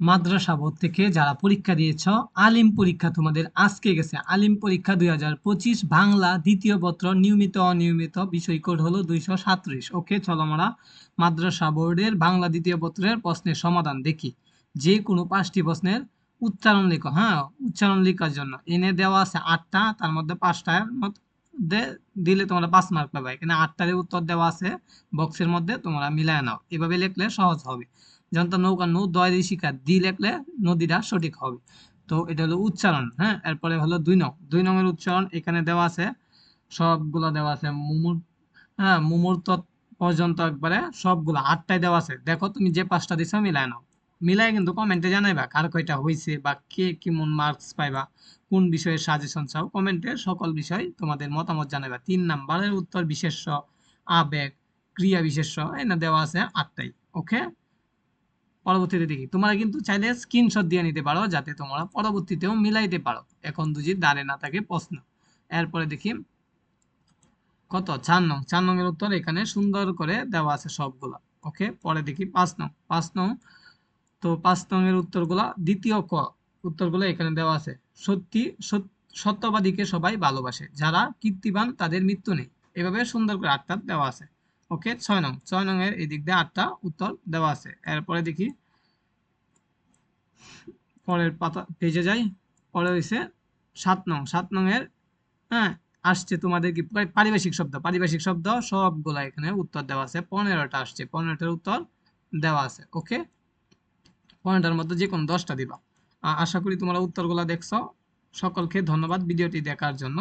মাদ্রাসা board থেকে যারা পরীক্ষা দিয়েছ, আলিম পরীক্ষা তোমাদের আজকে গেছে। আলিম পরীক্ষা দুই হাজার পঁচিশ, বাংলা দ্বিতীয় পত্র, নিয়মিত অনিয়মিত বিষয় কোড হলো দুইশো ওকে, চলো আমরা মাদ্রাসা বোর্ডের বাংলা দ্বিতীয় পত্রের প্রশ্নের সমাধান দেখি। যে কোনো পাঁচটি প্রশ্নের উচ্চারণ লেখো হ্যাঁ? উচ্চারণ লেখার জন্য। এনে দেওয়া আছে আটটা, তার মধ্যে পাঁচটার মধ্যে দিলে তোমরা পাঁচ মার্ক পাবে। এখানে আটটারে উত্তর দেওয়া আছে, বক্সের মধ্যে তোমরা মিলায় নাও। এভাবে লিখলে সহজ হবে। যেমন তো নৌকা নৌ দয় শিকার, দি লেখলে নদীটা সঠিক হবে। তো এটা হলো উচ্চারণ হ্যাঁ? এরপরে হলো দুই নং। দুই নংয়ের উচ্চারণ এখানে দেওয়া আছে, সবগুলো দেওয়া আছে মুমুর হ্যাঁ? মুমূর্ত পর্যন্ত একবারে সবগুলো আটটায় দেওয়া আছে। দেখো, তুমি যে পাঁচটা দিছো মিলায় নাও। মিলাই কিন্তু কমেন্টে জানাইবা কার কয়টা হয়েছে বা কে কেমন মার্কস পাইবা, কোন বিষয়ে সাজেশন চাও, কমেন্টে সকল বিষয় তোমাদের মতামত জানাইবা। তিন নাম্বারের উত্তর বিশেষ্য, আবেগ, ক্রিয়া বিশেষ্য, এনে দেওয়া আছে আটটাই, ওকে? পরবর্তীতে দেখি। তোমরা কিন্তু চাইলে স্ক্রিনশট দিয়ে নিতে পারো যাতে তোমরা পরবর্তীতেও মিলাইতে পারো। এখন যদি দাঁড়ে না থাকে প্রশ্ন। এরপরে দেখি। কত? চার নং। চার নং এর উত্তর এখানে সুন্দর করে দেওয়া আছে সবগুলা। ওকে, পরে দেখি পাঁচ নং। পাঁচ নং। তো পাঁচ নং এর উত্তরগুলা দ্বিতীয় ক উত্তরগুলো এখানে দেওয়া আছে। সত্যি সত্যবাদীকে সবাই ভালোবাসে। যারা কীর্তিবান তাদের মৃত্যু নেই। এভাবে সুন্দর করে আটটা দেওয়া আছে। ওকে, ছয় নং ছয় নং এর এই দিক দিয়ে আটটা উত্তর দেওয়া আছে। এরপরে দেখি, পরের পাতা পেজে যাই, পরে হয়েছে সাত নং সাত নং এর হ্যাঁ আসছে তোমাদের কি পারিভাষিক শব্দ পারিভাষিক শব্দ সবগুলা এখানে উত্তর দেওয়া আছে, পনেরোটা আসছে, পনেরোটার উত্তর দেওয়া আছে, ওকে? পনেরোটার মধ্যে যে কোনো দশটা দিবা। আশা করি তোমরা উত্তরগুলা দেখছ। সকলকে ধন্যবাদ ভিডিওটি দেখার জন্য।